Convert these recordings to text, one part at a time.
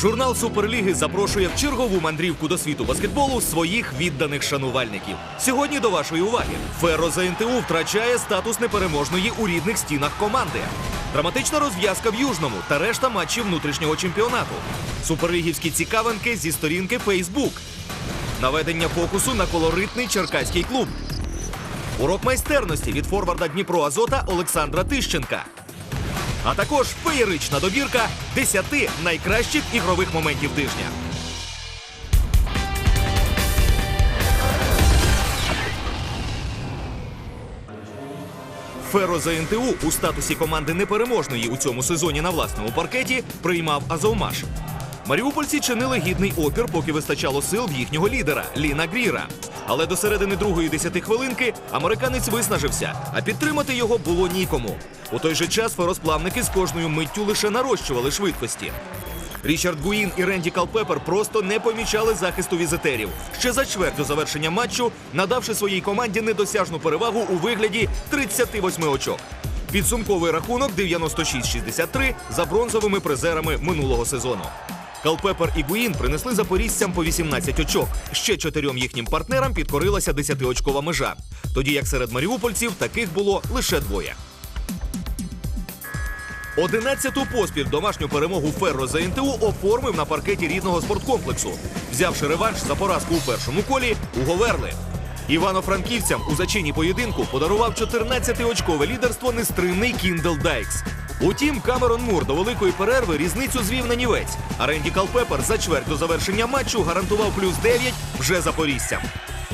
Журнал Суперліги запрошує в чергову мандрівку до світу баскетболу своїх відданих шанувальників. Сьогодні до вашої уваги Ферро ЗНТУ втрачає статус непереможної у рідних стінах команди. Драматична розв'язка в Южному та решта матчів внутрішнього чемпіонату. Суперлігівські цікавинки зі сторінки Фейсбук. Наведення фокусу на колоритний черкаський клуб. Урок майстерності від форварда Дніпро Азота Олександра Тищенка. А також феєрична добірка 10 найкращих ігрових моментів тижня. Феро ЗНТУ у статусі команди непереможної у цьому сезоні на власному паркеті приймав Азовмаш. Маріупольці чинили гідний опір, поки вистачало сил в їхнього лідера Ліна Гріра. Але до середини другої десяти хвилинки американець виснажився, а підтримати його було нікому. У той же час феросплавники з кожною миттю лише нарощували швидкості. Річард Гуїн і Ренді Калпепер просто не помічали захисту візитерів. Ще за чверть до завершення матчу, надавши своїй команді недосяжну перевагу у вигляді 38 очок. Підсумковий рахунок 96-63 за бронзовими призерами минулого сезону. Калпепер і Гуїн принесли запорізцям по 18 очок. Ще чотирьом їхнім партнерам підкорилася 10-очкова межа. Тоді як серед маріупольців таких було лише двоє. Одинадцяту поспіль домашню перемогу Ферро за НТУ оформив на паркеті рідного спорткомплексу, взявши реванш за поразку у першому колі у Говерли. Івано-франківцям у зачині поєдинку подарував 14-очкове лідерство нестримний Кіндл Дайкс. Утім, Камерон Мур до великої перерви різницю звів на нівець, а Ренді Калпепер за чверть до завершення матчу гарантував плюс 9 вже запорізцям.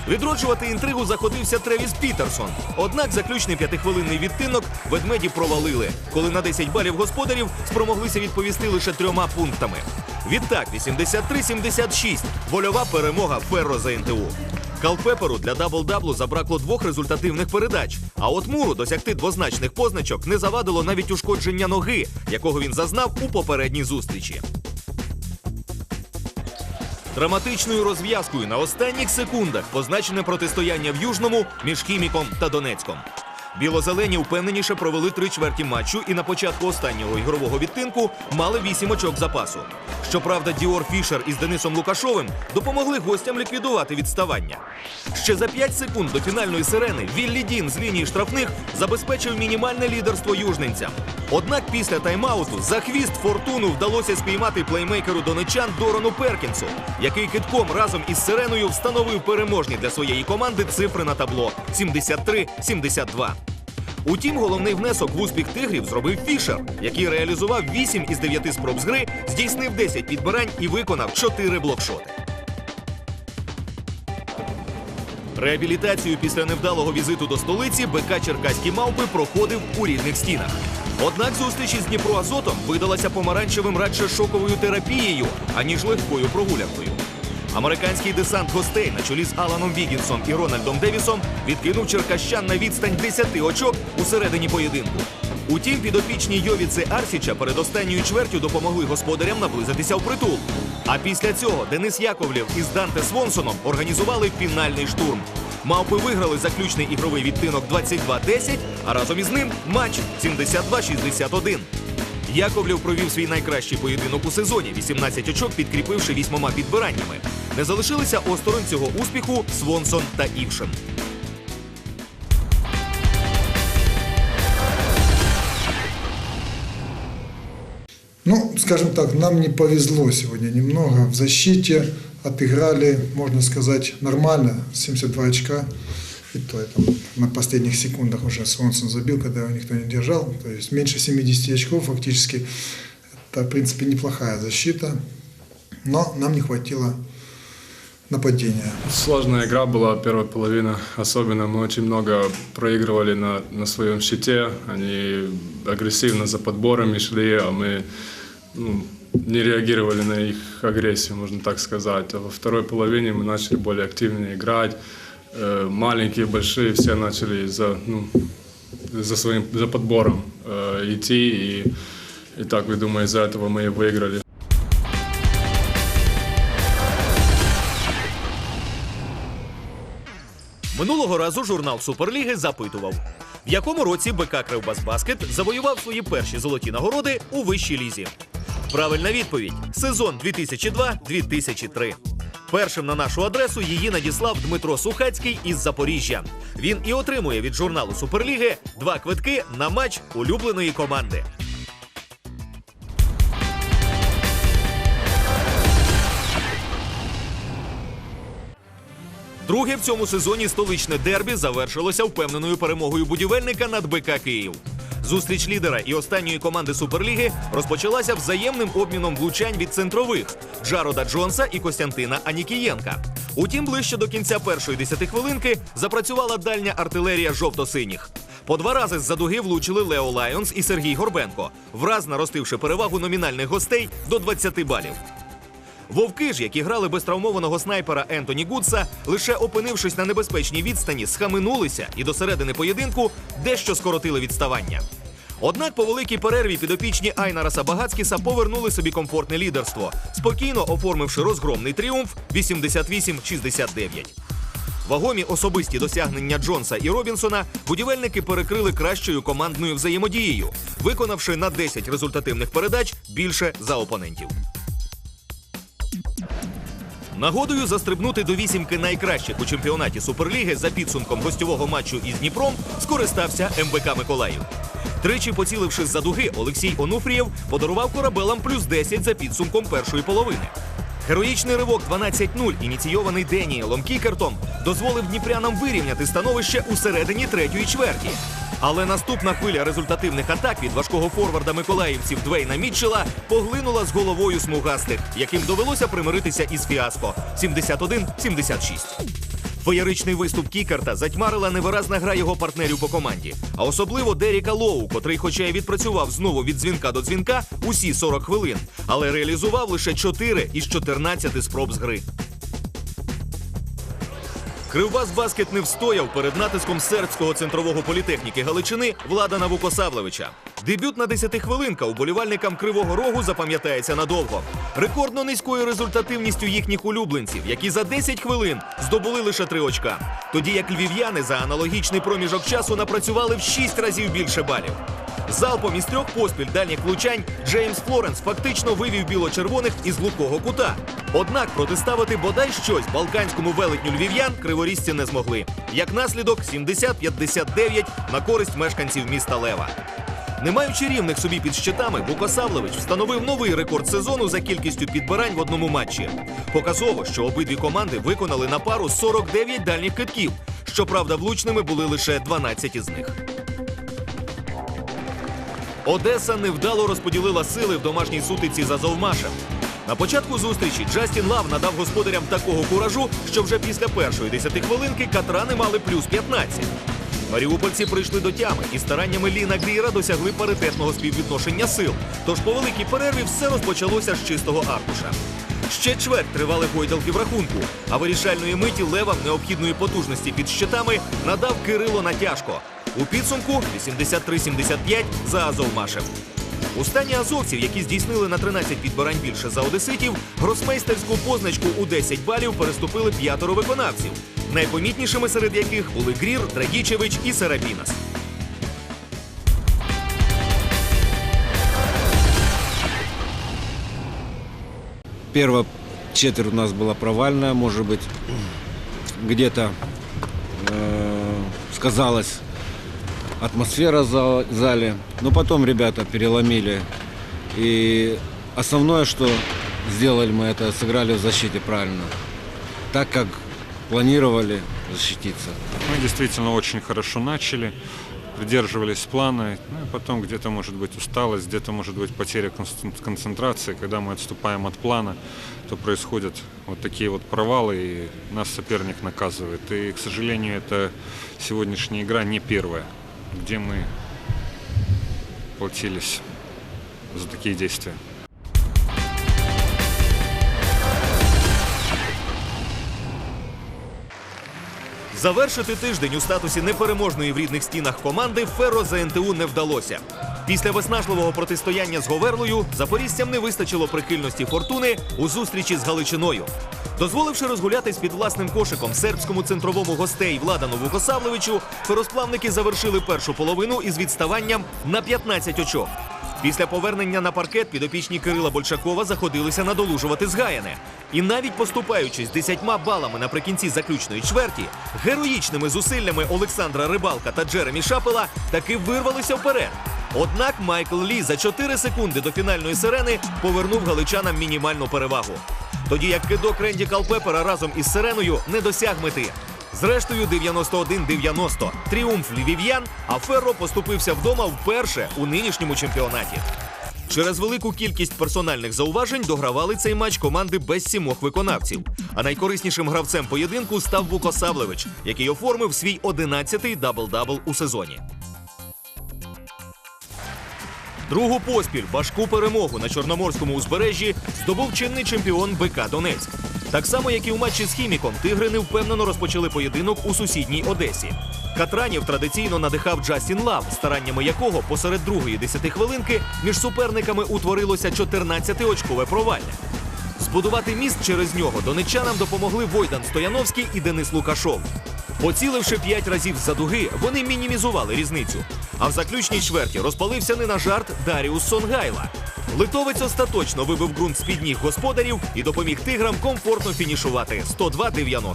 Відроджувати інтригу заходився Тревіс Пітерсон. Однак заключний п'ятихвилинний відтинок ведмеді провалили, коли на 10 балів господарів спромоглися відповісти лише трьома пунктами. Відтак, 83-76 – вольова перемога Ферро за НТУ. Калпеперу для дабл-даблу забракло двох результативних передач. А от Муру досягти двозначних позначок не завадило навіть ушкодження ноги, якого він зазнав у попередній зустрічі. Драматичною розв'язкою на останніх секундах позначене протистояння в Южному між Хіміком та Донецьком. Білозелені впевненіше провели три чверті матчу і на початку останнього ігрового відтинку мали вісім очок запасу. Щоправда, Діор Фішер із Денисом Лукашовим допомогли гостям ліквідувати відставання. Ще за 5 секунд до фінальної сирени Віллі Дін з лінії штрафних забезпечив мінімальне лідерство южненцям. Однак після тайм-ауту за хвіст фортуну вдалося спіймати плеймейкеру донечан Дорану Перкінсу, який китком разом із сиреною встановив переможні для своєї команди цифри на табло 73-72. Утім, головний внесок в успіх тигрів зробив Фішер, який реалізував 8 із 9 спроб з гри, здійснив 10 підбирань і виконав 4 блокшоти. Реабілітацію після невдалого візиту до столиці БК Черкаські мавпи проходив у рідних стінах. Однак зустріч із Дніпроазотом видалася помаранчевим радше шоковою терапією, аніж легкою прогулянкою. Американський десант гостей на чолі з Аланом Вігінсом і Рональдом Девісом відкинув черкащан на відстань 10 очок у середині поєдинку. Утім, підопічні Йовіци Арсіча перед останньою чвертю допомогли господарям наблизитися в притул. А після цього Денис Яковлєв із Данте Свонсоном організували фінальний штурм. Мавпи виграли заключний ігровий відтинок 22-10, а разом із ним матч 72-61. Яковлєв провів свій найкращий поєдинок у сезоні, 18 очок, підкріпивши вісьмома підбираннями. Не залишилися осторонь цього успіху Свонсон та Івшин. Ну, скажем так, нам не повезло сегодня немного. В защите отыграли, можно сказать, нормально, 72 очка. И то это на последних секундах уже Свонсон забил, когда его никто не держал. То есть меньше 70 очков фактически. Это, в принципе, неплохая защита. Но нам не хватило нападения. Сложная игра была первая половина, особенно мы очень много проигрывали на, на своем щите, они агрессивно за подборами шли, а мы ну, не реагировали на их агрессию, можно так сказать. А во второй половине мы начали более активно играть, маленькие, большие, все начали за, ну, за своим за подбором э, идти, и, и так, я думаю, из-за этого мы и выиграли. Минулого разу журнал Суперліги запитував, в якому році БК Кривбасбаскет завоював свої перші золоті нагороди у вищій лізі. Правильна відповідь сезон 2002-2003. Першим на нашу адресу її надіслав Дмитро Сухацький із Запоріжжя. Він і отримує від журналу Суперліги два квитки на матч улюбленої команди. Друге в цьому сезоні столичне дербі завершилося впевненою перемогою будівельника над БК Київ. Зустріч лідера і останньої команди Суперліги розпочалася взаємним обміном влучань від центрових Джарода Джонса і Костянтина Анікієнка. Утім, ближче до кінця першої десятихвилинки запрацювала дальня артилерія жовто-синіх. По два рази з-за дуги влучили Лео Лайонс і Сергій Горбенко, враз наростивши перевагу номінальних гостей до 20 балів. Вовки ж, які грали без травмованого снайпера Ентоні Гудса, лише опинившись на небезпечній відстані, схаменулися і до середини поєдинку дещо скоротили відставання. Однак по великій перерві підопічні Айнараса Багацькіса повернули собі комфортне лідерство, спокійно оформивши розгромний тріумф 88-69. Вагомі особисті досягнення Джонса і Робінсона будівельники перекрили кращою командною взаємодією, виконавши на 10 результативних передач більше за опонентів. Нагодою застрибнути до вісімки найкращих у чемпіонаті Суперліги за підсумком гостьового матчу із Дніпром скористався МБК Миколаїв. Тричі поціливши з-за дуги, Олексій Онуфрієв подарував корабелам плюс 10 за підсумком першої половини. Героїчний ривок 12-0, ініційований Деніелом Кікертом, дозволив дніпрянам вирівняти становище у середині третьої чверті. Але наступна хвиля результативних атак від важкого форварда миколаївців Двейна Мітчела поглинула з головою смугастих, яким довелося примиритися із фіаско 71-76. Феєричний виступ Кікарта затьмарила невиразна гра його партнерів по команді, а особливо Деріка Лоу, котрий, хоча й відпрацював знову від дзвінка до дзвінка усі 40 хвилин, але реалізував лише 4 із 14 спроб з гри. Кривбас баскет не встояв перед натиском сербського центрового політехніки Галичини Владана Вукосавлевича. Дебютна десятихвилинка уболівальникам Кривого Рогу запам'ятається надовго. Рекордно низькою результативністю їхніх улюбленців, які за 10 хвилин здобули лише три очка. Тоді як львів'яни за аналогічний проміжок часу напрацювали в 6 разів більше балів. Залпом із трьох поспіль дальніх влучань Джеймс Флоренс фактично вивів біло-червоних із глухого кута. Однак протиставити бодай щось балканському велетню львів'ян криворізці не змогли. Як наслідок 70-59 на користь мешканців міста Лева. Не маючи рівних собі під щитами, Букосавлевич встановив новий рекорд сезону за кількістю підбирань в одному матчі. Показово, що обидві команди виконали на пару 49 дальніх китків. Щоправда, влучними були лише 12 із них. Одеса невдало розподілила сили в домашній сутиці за Зовмашем. На початку зустрічі Джастін Лав надав господарям такого куражу, що вже після першої десятихвилинки катрани мали плюс 15. Маріупольці прийшли до тями і стараннями Ліна Гріра досягли паритетного співвідношення сил. Тож по великій перерві все розпочалося з чистого аркуша. Ще чверть тривали гойдалки в рахунку, а вирішальної миті левам необхідної потужності під щитами надав Кирило Натяжко. У підсумку 83-75 за Азовмашем. У стані азовців, які здійснили на 13 підбирань більше за одеситів, гросмейстерську позначку у 10 балів переступили п'ятеро виконавців, найпомітнішими серед яких були Грір, Драгічевич і Серабінас. Первая четверть у нас была провальная, может быть, где-то э, сказалась атмосфера в за- зале. Но потом ребята переломили. И основное, что сделали мы, это сыграли в защите правильно. Так, как планировали защититься. Мы действительно очень хорошо начали, придерживались плана, ну и потом где-то может быть усталость, где-то может быть потеря концентрации. Когда мы отступаем от плана, то происходят вот такие вот провалы, и нас соперник наказывает. И, к сожалению, это сегодняшняя игра не первая, где мы платились за такие действия. Завершити тиждень у статусі непереможної в рідних стінах команди Феро за НТУ не вдалося. Після виснажливого протистояння з Говерлою запорізцям не вистачило прихильності фортуни у зустрічі з Галичиною. Дозволивши розгулятись під власним кошиком сербському центровому гостей Владану Вукосавлевичу, феросплавники завершили першу половину із відставанням на 15 очок. Після повернення на паркет підопічні Кирила Большакова заходилися надолужувати згаяне. І навіть поступаючись 10 балами наприкінці заключної чверті, героїчними зусиллями Олександра Рибалка та Джеремі Шапела таки вирвалися вперед. Однак Майкл Лі за 4 секунди до фінальної сирени повернув галичанам мінімальну перевагу. Тоді як кидок Ренді Калпепера разом із сиреною не досяг мети. Зрештою, 91-90. Тріумф львів'ян, а Ферро поступився вдома вперше у нинішньому чемпіонаті. Через велику кількість персональних зауважень догравали цей матч команди без сімох виконавців. А найкориснішим гравцем поєдинку став Вуко Саблевич, який оформив свій 11-й дабл-дабл у сезоні. Другу поспіль важку перемогу на чорноморському узбережжі здобув чинний чемпіон БК Донецьк. Так само, як і у матчі з хіміком, тигри невпевнено розпочали поєдинок у сусідній Одесі. Катранів традиційно надихав Джастін Лав, стараннями якого посеред другої десятихвилинки між суперниками утворилося 14-очкове провалля. Збудувати міст через нього донеччанам допомогли Войдан Стояновський і Денис Лукашов. Поціливши п'ять разів за дуги, вони мінімізували різницю. А в заключній чверті розпалився не на жарт Даріус Сонгайла. Литовець остаточно вибив ґрунт з-під ніг господарів і допоміг тиграм комфортно фінішувати 102-90.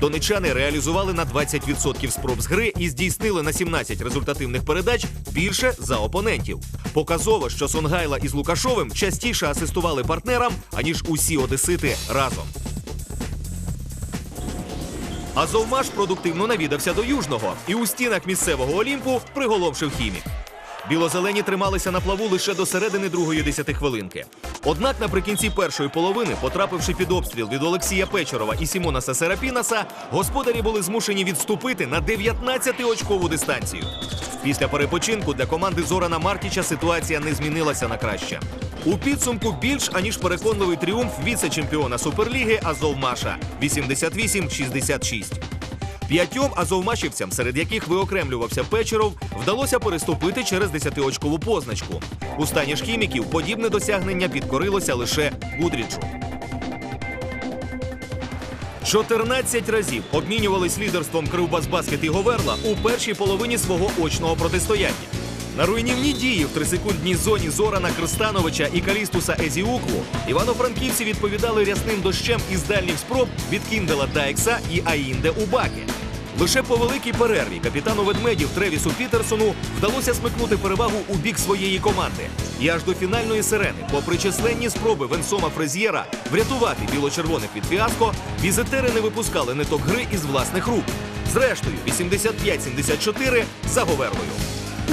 Донеччани реалізували на 20% спроб з гри і здійснили на 17 результативних передач більше за опонентів. Показово, що Сонгайла із Лукашовим частіше асистували партнерам, аніж усі одесити разом. Азовмаш продуктивно навідався до Южного і у стінах місцевого Олімпу приголомшив хімік. Білозелені трималися на плаву лише до середини другої десятихвилинки. Однак наприкінці першої половини, потрапивши під обстріл від Олексія Печорова і Сімонаса Серапінаса, господарі були змушені відступити на 19-очкову дистанцію. Після перепочинку для команди Зорана Мартіча ситуація не змінилася на краще. У підсумку більш аніж переконливий тріумф віце-чемпіона Суперліги Азовмаша 88-66. П'ятьом азовмашівцям, серед яких виокремлювався Печеров, вдалося переступити через 10-очкову позначку. У стані ж хіміків подібне досягнення підкорилося лише Гудріджу. 14 разів обмінювались лідерством Кривбасбаскет і Говерла у першій половині свого очного протистояння. На руйнівні дії в трисекундній зоні Зорана Кристановича і Калістуса Езіукву івано-франківці відповідали рясним дощем із дальніх спроб від Кіндела Дайкса і Аінде Убаки. Лише по великій перерві капітану ведмедів Тревісу Пітерсону вдалося смикнути перевагу у бік своєї команди. І аж до фінальної сирени, попри численні спроби Венсома Фрезєра врятувати біло-червоних від фіаско, візитери не випускали ниток гри із власних рук. Зрештою, 85-74 за Говерлою.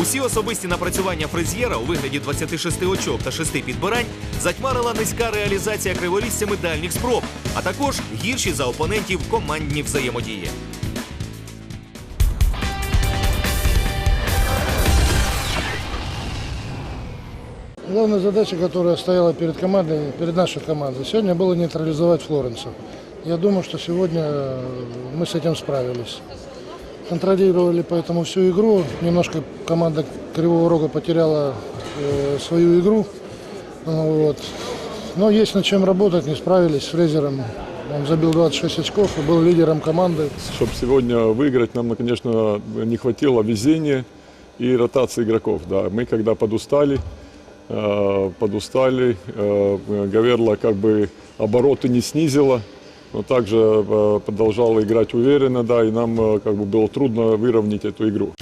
Усі особисті напрацювання Фрезєра у вигляді 26 очок та 6 підбирань затьмарила низька реалізація криволісцями дальніх спроб, а також гірші за опонентів командні взаємодії. Главная задача, которая стояла перед командой, перед нашей командой, сегодня было нейтрализовать Флоренса. Я думаю, что сегодня э, мы с этим справились. Контролировали поэтому всю игру. Немножко команда Кривого Рога потеряла э, свою игру. Вот. Но есть над чем работать, не справились с Фрезером. Он забил 26 очков и был лидером команды. Чтобы сегодня выиграть, нам, конечно, не хватило везения и ротации игроков. Да. Мы когда подустали, подустали, э, Гаверла как бы обороты не снизила, но также э, продолжала играть уверенно, да, и нам э, как бы было трудно выровнять эту игру.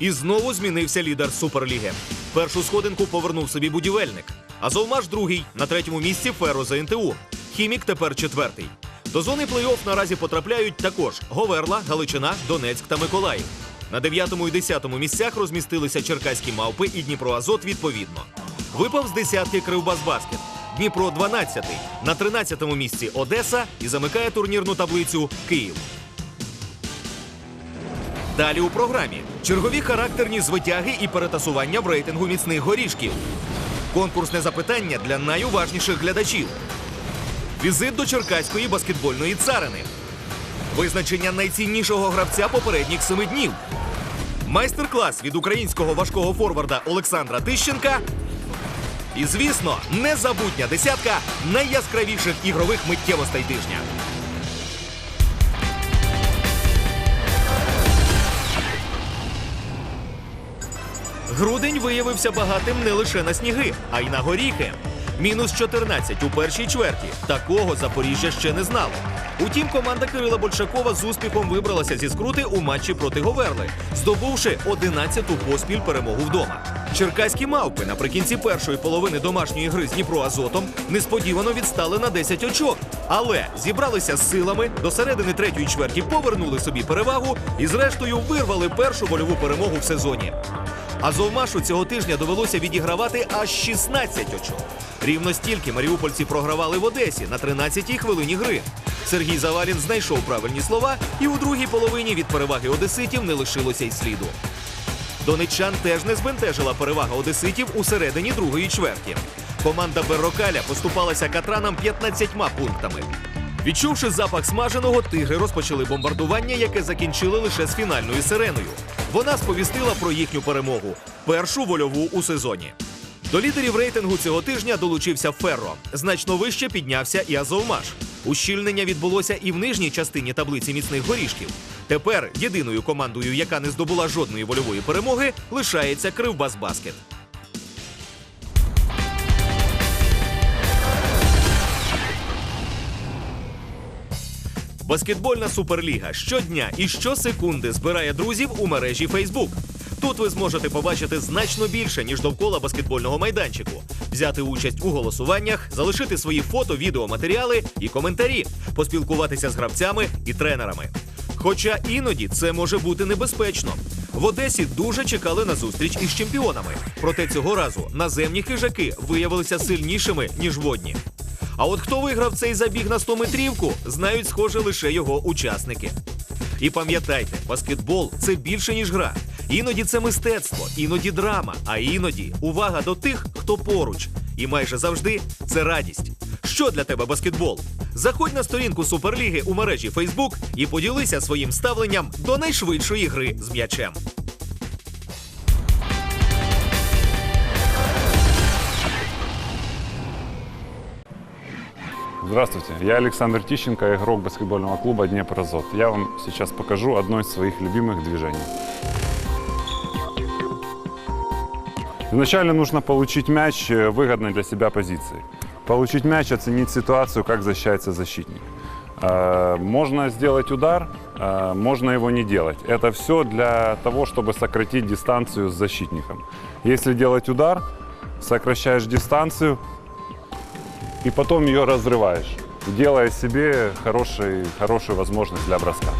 І знову змінився лідер Суперліги. Першу сходинку повернув собі будівельник. Азовмаш другий, на третьому місці Феро за НТУ. Хімік тепер четвертий. До зони плей-офф наразі потрапляють також Говерла, Галичина, Донецьк та Миколаїв. На дев'ятому і десятому місцях розмістилися черкаські мавпи і Дніпроазот відповідно. Випав з десятки Кривбасбаскет. Дніпро 12-й. На 13-му місці Одеса і замикає турнірну таблицю Київ. Далі у програмі чергові характерні звитяги і перетасування в рейтингу міцних горішків. Конкурсне запитання для найуважніших глядачів. Візит до черкаської баскетбольної царини. Визначення найціннішого гравця попередніх семи днів. Майстер-клас від українського важкого форварда Олександра Тищенка. І, звісно, незабутня десятка найяскравіших ігрових миттєвостей тижня. Грудень виявився багатим не лише на сніги, а й на горіхи. Мінус 14 у першій чверті. Такого Запоріжжя ще не знало. Утім, команда Кирила Большакова з успіхом вибралася зі скрути у матчі проти Говерли, здобувши 11-ту поспіль перемогу вдома. Черкаські мавпи наприкінці першої половини домашньої гри з Дніпро Азотом несподівано відстали на 10 очок, але зібралися з силами до середини третьої чверті, повернули собі перевагу і, зрештою, вирвали першу вольову перемогу в сезоні. А Зовмашу цього тижня довелося відігравати аж 16 очок. Рівно стільки маріупольці програвали в Одесі на 13-й хвилині гри. Сергій Завалін знайшов правильні слова, і у другій половині від переваги одеситів не лишилося й сліду. Донеччан теж не збентежила перевага одеситів у середині другої чверті. Команда Беррокаля поступалася катранам 15 пунктами. Відчувши запах смаженого, тигри розпочали бомбардування, яке закінчили лише з фінальною сиреною. Вона сповістила про їхню перемогу першу вольову у сезоні. До лідерів рейтингу цього тижня долучився Ферро. Значно вище піднявся і Азовмаш. Ущільнення відбулося і в нижній частині таблиці міцних горішків. Тепер єдиною командою, яка не здобула жодної вольової перемоги, лишається Кривбас Баскет. Баскетбольна суперліга щодня і щосекунди збирає друзів у мережі Facebook. Тут ви зможете побачити значно більше, ніж довкола баскетбольного майданчику, взяти участь у голосуваннях, залишити свої фото, відеоматеріали і коментарі, поспілкуватися з гравцями і тренерами. Хоча іноді це може бути небезпечно. В Одесі дуже чекали на зустріч із чемпіонами. Проте цього разу наземні хижаки виявилися сильнішими, ніж водні. А от хто виграв цей забіг на 100 метрівку, знають, схоже, лише його учасники. І пам'ятайте, баскетбол це більше ніж гра. Іноді це мистецтво, іноді драма, а іноді увага до тих, хто поруч. І майже завжди це радість. Що для тебе баскетбол? Заходь на сторінку Суперліги у мережі Facebook і поділися своїм ставленням до найшвидшої гри з м'ячем. Здравствуйте, я Александр Тищенко, игрок баскетбольного клуба «Днепрозот». Я вам сейчас покажу одно из своих любимых движений. Вначале нужно получить мяч э, выгодной для себя позиции. Получить мяч, оценить ситуацию, как защищается защитник. Э, Можно сделать удар, э, можно его не делать. Это все для того, чтобы сократить дистанцию с защитником. Если делать удар, сокращаешь дистанцию, и потом ее разрываешь, делая себе хороший, хорошую возможность для броска.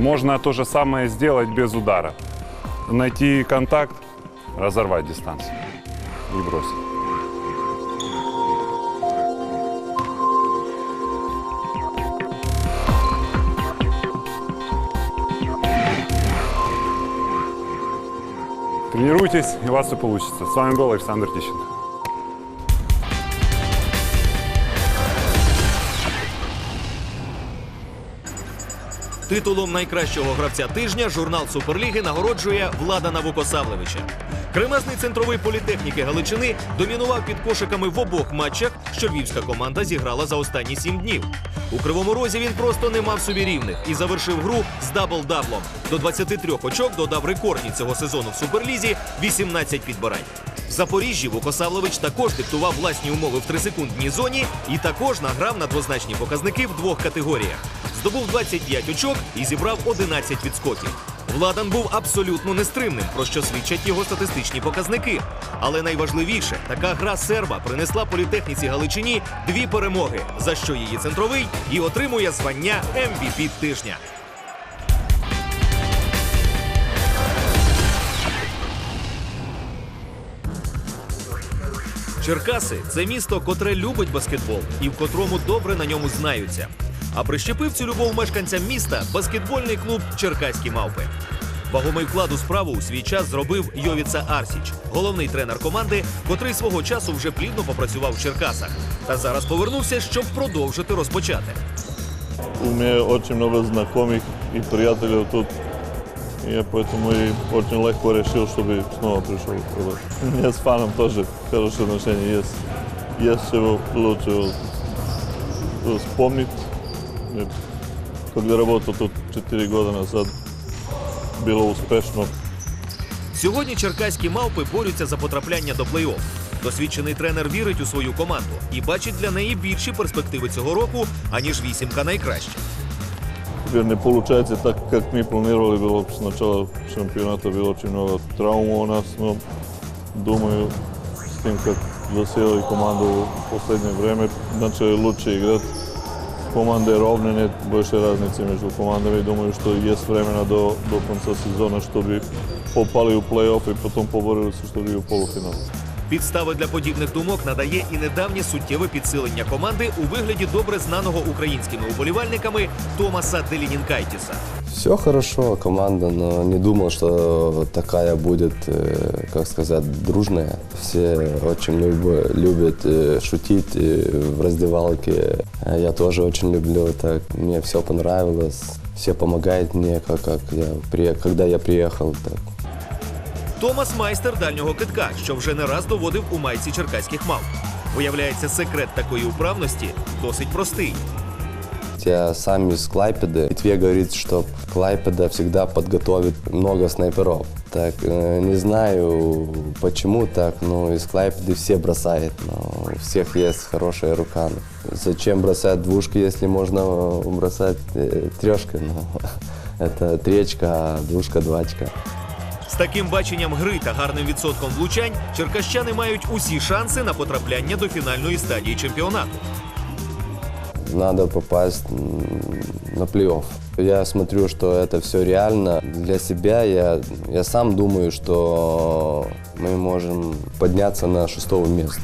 Можно то же самое сделать без удара. Найти контакт, разорвать дистанцию и бросить. Тренируйтесь, и у вас все получится. С вами был Александр Тищенко. Титулом найкращого гравця тижня журнал Суперліги нагороджує Влада Навукосавлевича. Кремезний центровий політехніки Галичини домінував під кошиками в обох матчах, що львівська команда зіграла за останні сім днів. У кривому розі він просто не мав собі рівних і завершив гру з дабл-даблом. До 23 очок додав рекордні цього сезону в суперлізі 18 підбирань. В Запоріжжі Вукосавлевич також диктував власні умови в трисекундній зоні і також награв на двозначні показники в двох категоріях. Здобув 25 очок і зібрав 11 відскоків. Владан був абсолютно нестримним, про що свідчать його статистичні показники. Але найважливіше, така гра серба принесла політехніці Галичині дві перемоги, за що її центровий і отримує звання MVP тижня. Черкаси це місто, котре любить баскетбол і в котрому добре на ньому знаються. А прищепив цю любов мешканцям міста баскетбольний клуб Черкаські мавпи. Вагомий вклад у справу у свій час зробив Йовіца Арсіч, головний тренер команди, котрий свого часу вже плідно попрацював в Черкасах. Та зараз повернувся, щоб продовжити розпочати. У меня очень много знакомых и приятелей тут. Я поэтому и очень легко решил, чтобы снова пришел. туда. У меня с фаном тоже хорошие отношения есть. я се его получил вспомнить. Jer Когда работал тут 4 года назад, было успешно. Сьогодні черкаські мавпи борються за потрапляння до плей-офф. Досвідчений тренер вірить у свою команду і бачить для неї більші перспективи цього року, аніж вісімка найкращих. Теперь не получается так, как мы планировали. Было с начала чемпионата было очень много травм у нас, но думаю, с тем, как засели команду в последнее время, начали лучше играть. Команды ровно, нет больше разницы между командами. Думаю, что есть время до, до конца сезона, чтобы попали в плей-офф и потом поборолись, чтобы в полуфинал. Підстави для подібних думок надає і недавнє суттєве підсилення команди у вигляді добре знаного українськими уболівальниками Томаса Делінінкайтіса. Все хорошо, команда, но не думал, что такая будет, э, как сказать, дружная. Все очень люб- любят э, шутить э, в раздевалке. А Я тоже очень люблю так. Мне все понравилось. Все помогают мне, как, как я, при- когда я приехал. Так. Томас майстер дальнього китка, що вже не раз доводив у майці черкаських мав. Виявляється, секрет такої управності досить простий. Я сам из Клайпеды. Литве говорит, что Клайпеда всегда подготовит много снайперов. Так, э, не знаю, почему так, но из Клайпеды все бросают, но у всех есть хорошая рука. Зачем бросать двушки, если можно э, бросать э, трешкой? Ну, это тречка, а двушка, двачка. Таким баченням гри та гарним відсотком влучань черкащани мають усі шанси на потрапляння до фінальної стадії чемпіонату. Надо попасть на плей-офф. Я смотрю, что это все реально. Для себя я, я сам думаю, что мы можем подняться на шестого место.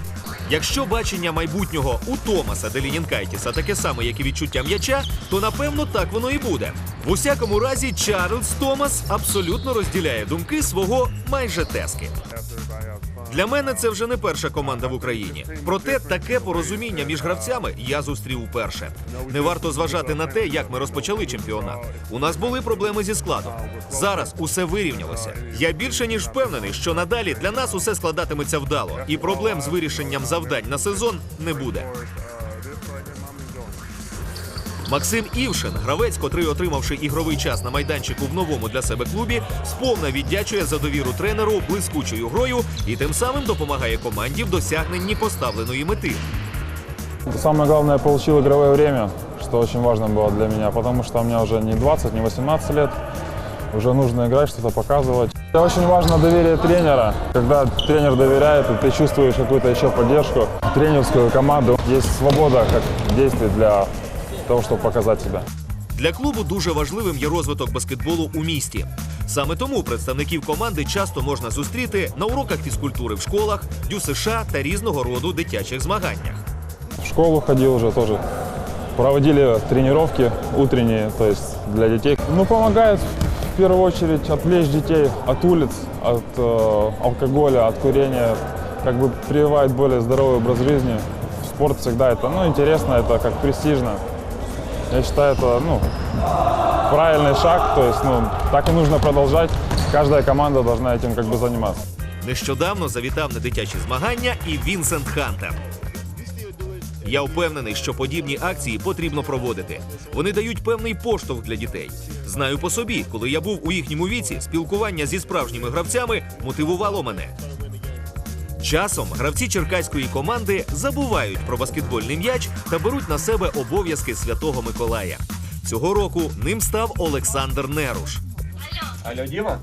Якщо бачення майбутнього у Томаса Делінінкайтіса таке саме, як і відчуття м'яча, то напевно так воно і буде. В усякому разі, Чарльз Томас абсолютно розділяє думки свого майже тески. Для мене це вже не перша команда в Україні. Проте таке порозуміння між гравцями я зустрів вперше. Не варто зважати на те, як ми розпочали чемпіонат. У нас були проблеми зі складом. Зараз усе вирівнялося. Я більше ніж впевнений, що надалі для нас усе складатиметься вдало, і проблем з вирішенням завдань на сезон не буде. Максим Івшин, гравець, котрий, отримавши ігровий час на майданчику в новому для себе клубі, сповна віддячує за довіру тренеру блискучою грою і тим самим допомагає команді в досягненні поставленої мети. Самое главное, я получил игровое время, что очень важно было для меня, потому что мне уже не 20, не 18 лет, уже нужно играть, что-то показывать. И Очень важно доверие тренера. Когда тренер доверяет, и ты чувствуешь какую-то еще поддержку, тренерскую команду, есть свобода как действий для того, чтобы показать себя. Для клубу дуже важливим є розвиток баскетболу у місті. Саме тому представників команди часто можна зустріти на уроках фізкультури в школах, дю США та різного роду дитячих змаганнях. В школу ходил уже тоже. Проводили тренировки утренние, то есть для детей. Ну, помогает в первую очередь отвлечь детей от улиц, от э, алкоголя, от курения. Как бы прививает более здоровый образ жизни. Спорт всегда это, ну, интересно, это как престижно. Я считаю, это, ну, правильный шаг, то есть, ну, так и нужно продолжать. Каждая команда должна этим как бы заниматься. Нещодавно завітав на дитячі змагання і Вінсент Хантер. Я впевнений, що подібні акції потрібно проводити. Вони дають певний поштовх для дітей. Знаю по собі, коли я був у їхньому віці, спілкування зі справжніми гравцями мотивувало мене. Часом гравці черкаської команди забувають про баскетбольний м'яч та беруть на себе обов'язки святого Миколая. Цього року ним став Олександр Неруш. Алло, Дима?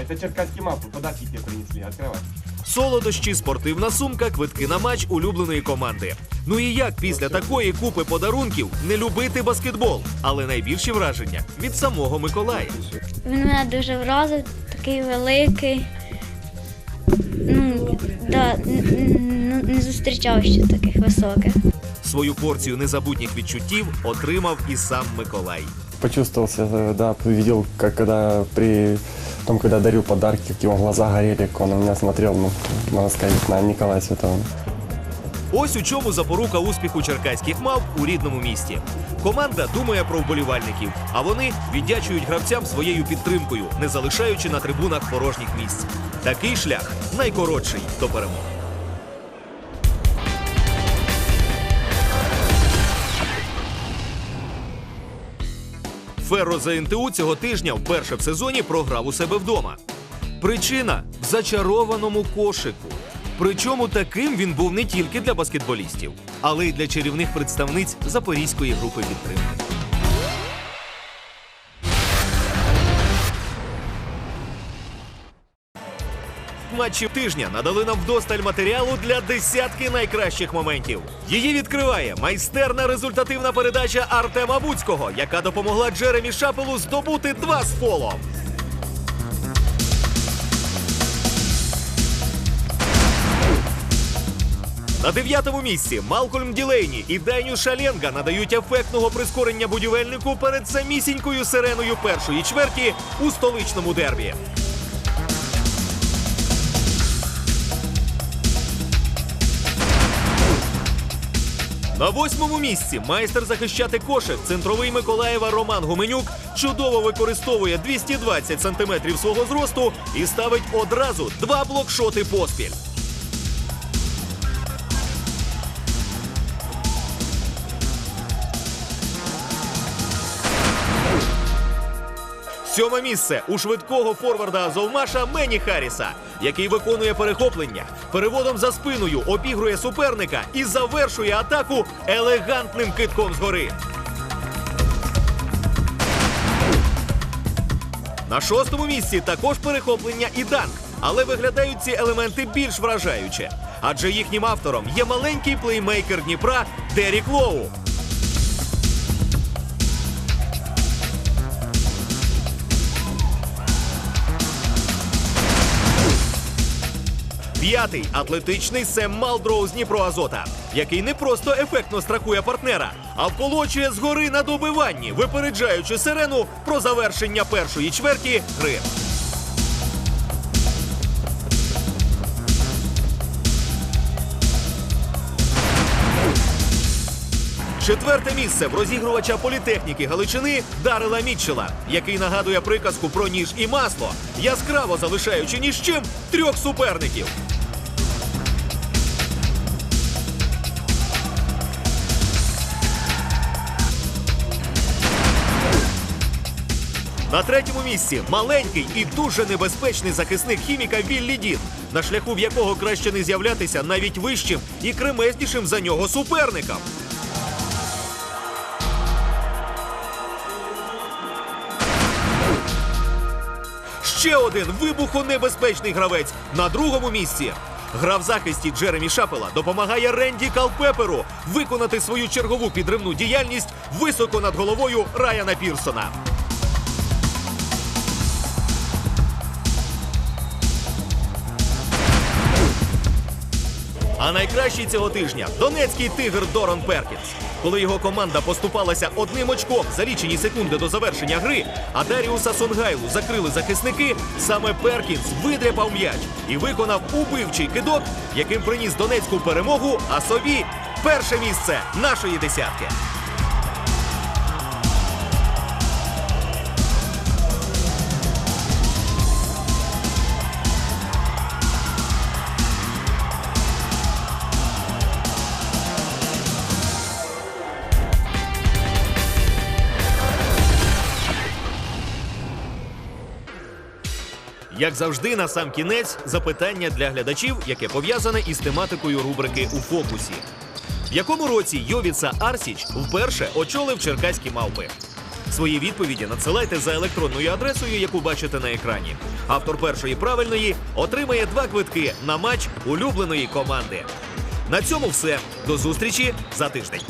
Это черкасский мапы, подарки тебе принесли, открывай. Солодощі, спортивна сумка, квитки на матч улюбленої команди. Ну і як після такої купи подарунків не любити баскетбол? Але найбільші враження від самого Миколая. Він мене дуже вразив, такий великий. Ну, да, не зустрічав ще таких високих. Свою порцію незабутніх відчуттів отримав і сам Миколай. Почувствовал себя, да, видел, как когда при том, когда дарил подарки, как его глаза горели, как он на меня смотрел, ну, можно сказать, на Николая Святого. Ось у чому запорука успіху черкаських мав у рідному місті. Команда думає про вболівальників, а вони віддячують гравцям своєю підтримкою, не залишаючи на трибунах порожніх місць. Такий шлях найкоротший до перемоги. Феро за НТУ цього тижня вперше в сезоні програв у себе вдома. Причина в зачарованому кошику. Причому таким він був не тільки для баскетболістів, але й для чарівних представниць запорізької групи підтримки. Матчів тижня надали нам вдосталь матеріалу для десятки найкращих моментів. Її відкриває майстерна результативна передача Артема Буцького, яка допомогла Джеремі Шапелу здобути два з фолом. На дев'ятому місці Малкольм Ділейні і Дайню Шаленга надають ефектного прискорення будівельнику перед самісінькою сиреною першої чверті у столичному дербі. На восьмому місці майстер захищати кошик центровий Миколаєва Роман Гуменюк чудово використовує 220 сантиметрів свого зросту і ставить одразу два блокшоти поспіль. Сьоме місце у швидкого форварда Азовмаша Мені Харріса, який виконує перехоплення, переводом за спиною обігрує суперника і завершує атаку елегантним китком згори. На шостому місці також перехоплення і данк, але виглядають ці елементи більш вражаюче. Адже їхнім автором є маленький плеймейкер Дніпра Дерік Лоу. П'ятий атлетичний Сем Малдроу з Дніпроазота, який не просто ефектно страхує партнера, а вколочує згори на добиванні, випереджаючи сирену про завершення першої чверті гри. Четверте місце в розігрувача політехніки Галичини Дарила Мітчела, який нагадує приказку про ніж і масло, яскраво залишаючи ні чим трьох суперників. На третьому місці маленький і дуже небезпечний захисник хіміка Віллі Дін, на шляху в якого краще не з'являтися навіть вищим і кремезнішим за нього суперникам. Ще один вибухонебезпечний гравець на другому місці. Гра в захисті Джеремі Шапела допомагає Ренді Калпеперу виконати свою чергову підривну діяльність високо над головою Раяна Пірсона. А найкращий цього тижня донецький тигр Дорон Перкінс. Коли його команда поступалася одним очком за лічені секунди до завершення гри, а Даріуса Сонгайлу закрили захисники, саме Перкінс видряпав м'яч і виконав убивчий кидок, яким приніс Донецьку перемогу, а собі перше місце нашої десятки. Як завжди, на сам кінець запитання для глядачів, яке пов'язане із тематикою рубрики у фокусі. В якому році Йовіца Арсіч вперше очолив черкаські мавпи? Свої відповіді надсилайте за електронною адресою, яку бачите на екрані. Автор першої правильної отримає два квитки на матч улюбленої команди. На цьому все. До зустрічі за тиждень.